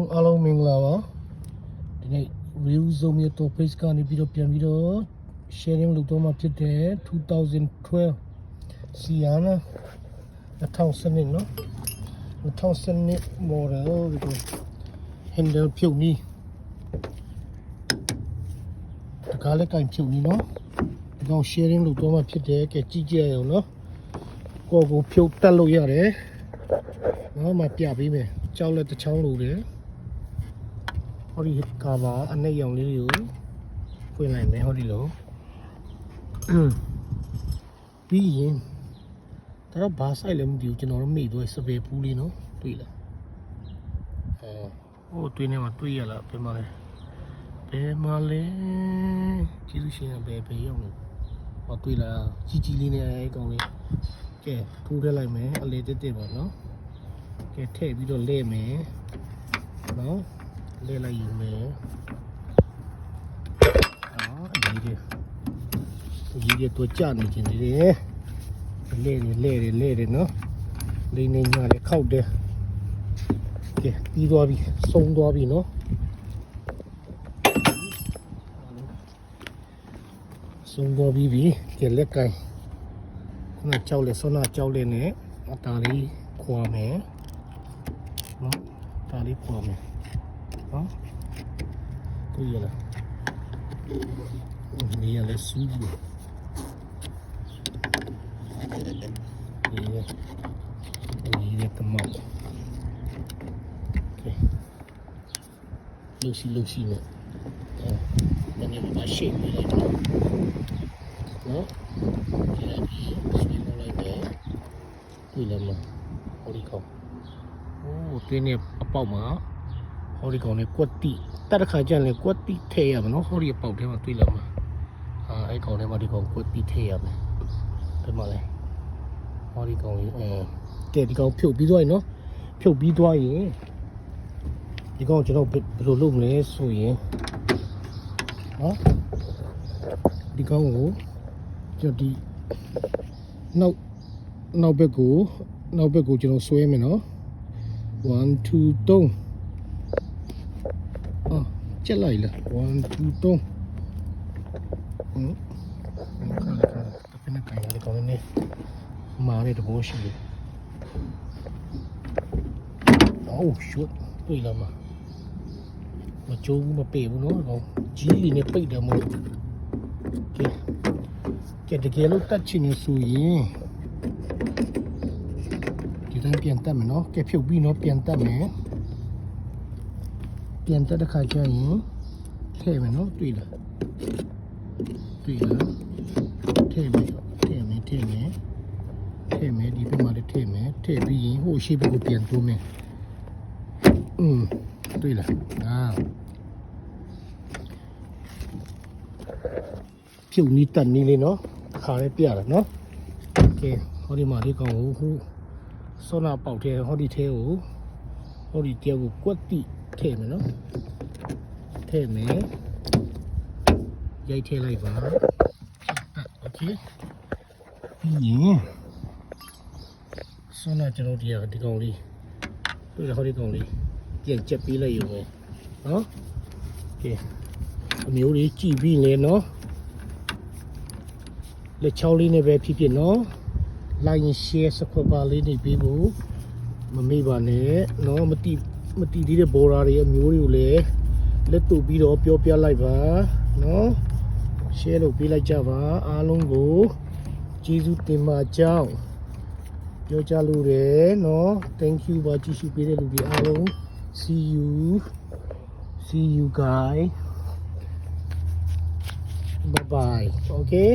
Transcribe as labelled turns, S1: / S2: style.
S1: လုံးအားလုံးမင်္ဂလာပါဒီနေ့ review zone ရဲ့ top page ကနေပြီးတော့ပြန်ပြီးတော့ sharing လုပ်တော့မှဖြစ်တယ်2012 Sienna 2012เนาะ2012 model ဒီကို handle ဖြုတ်နီးတကားလက်ကင်ဖြုတ်နီးเนาะဒီကောင် sharing လုပ်တော့မှဖြစ်တယ်ကဲကြည့်ကြရအောင်เนาะကိုယ့်ကိုဖြုတ်တက်လို့ရတယ်နော်မပြပေးမယ်ကြောက်လက်တစ်ချောင်းလိုတယ် ဟောဒီကာဘာအနှိပ်ရောင်လေးတွေကိုဖွင့်လိုက်မယ်ဟောဒီလိုပြီးရင်ဒါတော့ဘာဆိုင်လဲမသိဘူးကျွန်တော်တို့မိသွားစပယ်ပူးလေးနော်တွေ့လားအဲဟိုတွေ့နေမှာတွေ့ရလားဘယ်မှာလဲဘယ်မှာလဲကျေးဇူးရှင်ဘယ်ဘယ်ရောက်နေဟောတွေ့လားကြီးကြီးလေးနဲ့အဲကောင်လေးကဲထိုးထည့်လိုက်မယ်အလေတက်တက်ပါနော်ကဲထည့်ပြီးတော့လဲမယ်နော် လဲလိုက်ယူမယ်အော်အကြီးကြီးအကြီးကြီးတော့ကြာနေခြင်းလေလဲတယ်လဲတယ်လဲတယ်နော်လိမ့်နေညာလေခောက်တယ်ကဲပြီးသွားပြီစုံသွားပြီနော်စုံသွားပြီပြီကဲလက်ကင်ခုနကြောက်လေဆောနာကြောက်လေနဲ့အတားလေးခွာမယ်နော်ဒါလေးပေါ်မယ် နော်တွေ့ရလားဒီရလဲစူးကြည့်ဒီရဒီရကမောက်လူစီလူစီနဲ့အဲဒါနဲ့ပါရှိနေလိုက်နော်နော်ဒီလိုက်ပြီးဆွေးနွေးလိုက်တယ်တွေ့လားမဟိုဒီကောโอ้တွင်းနေအပေါက်မှာ ဟောဒီကောင်နဲ့ကွက်တိတက်တစ်ခါကျရင်လည်းကွက်တိထည့်ရမှာနော်ဟောဒီအပေါက်ထဲမှာတွေ့လာမှာအာအဲ့ကောင်ထဲမှာဒီကောင်ကွက်တိထည့်ရမယ်ဘယ်မှာလဲဟောဒီကောင်လေးအဲကဲဒီကောင်ဖြုတ်ပြီးသွားရင်နော်ဖြုတ်ပြီးသွားရင်ဒီကောင်ကျွန်တော်ဘယ်လိုလုပ်မလဲဆိုရင်နော်ဒီကောင်ကိုကျွန်တော်ဒီနောက်နောက်ဘက်ကိုနောက်ဘက်ကိုကျွန်တော်ဆွဲမယ်နော်1 2 3 အာချက်လိုက်လား1 2 3ဟမ်ခါခါတပင်းနဲ့ကြိုင်ရကောင်းနေမားတဲ့တဘောရှိတယ်အော်ရှုတ်တွေ့လာမှာမကြိုးဘူးမပေဘူးနော်ကောင်ကြီးလေးနဲ့ပိတ်တယ်မို့ကဲကဲတကယ်လို့တက်ချင်နေဆိုရင်ဒီတိုင်းပြန်တက်မယ်နော်ကဲဖြုတ်ပြီးနော်ပြန်တက်မယ် ပြန်တက်တဲ့ခါကျရင်ထည့်မယ်နော်တွေ့လားတွေ့လားထည့်မယ်ထည့်မယ်ထည့်မယ်ထည့်မယ်ဒီဘက်မှာလည်းထည့်မယ်ထည့်ပြီးရင်ဟိုရှိဘက်ကိုပြန်တိုးမယ်อืมတွေ့လားအာဖြုတ်နီးတက်နီးလေးနော်ခါလေးပြရတာနော်ကဲဟောဒီမှာဒီကောင်ကိုဟိုဆောနာပေါက်ထဲဟောဒီထဲကိုဟောဒီတဲကိုကွက်တိ ထည့်မယ်နော်ထည့်မယ်ရိုက်ထည့်လိုက်ပါโอเคပြီးရင်ဆောနာကျွန်တော်ဒီကဒီကောင်လေးတွေ့ရဟောဒီကောင်လေးပြန်ချက်ပေးလိုက်ရုံပဲနော်ကဲအမျိုးလေးကြည့်ပြီးလေနော်လက်ချောင်းလေးနဲ့ပဲဖြစ်ဖြစ်နော် like and share subscribe လေးနေပေးဖို့မမေ့ပါနဲ့เนาะမတိ မတိသေးတဲ့ဘော်ရာတွေအမျိုးတွေကိုလည်းလက်တူပြီးတော့ပြောပြလိုက်ပါเนาะ share လုပ်ပေးလိုက်ကြပါအားလုံးကိုကျေးဇူးတင်ပါကြောင်းပြောကြလို့တယ်เนาะ thank you ပါကြည့်ရှုပေးတဲ့လူတွေအားလုံး see you see you guys bye bye okay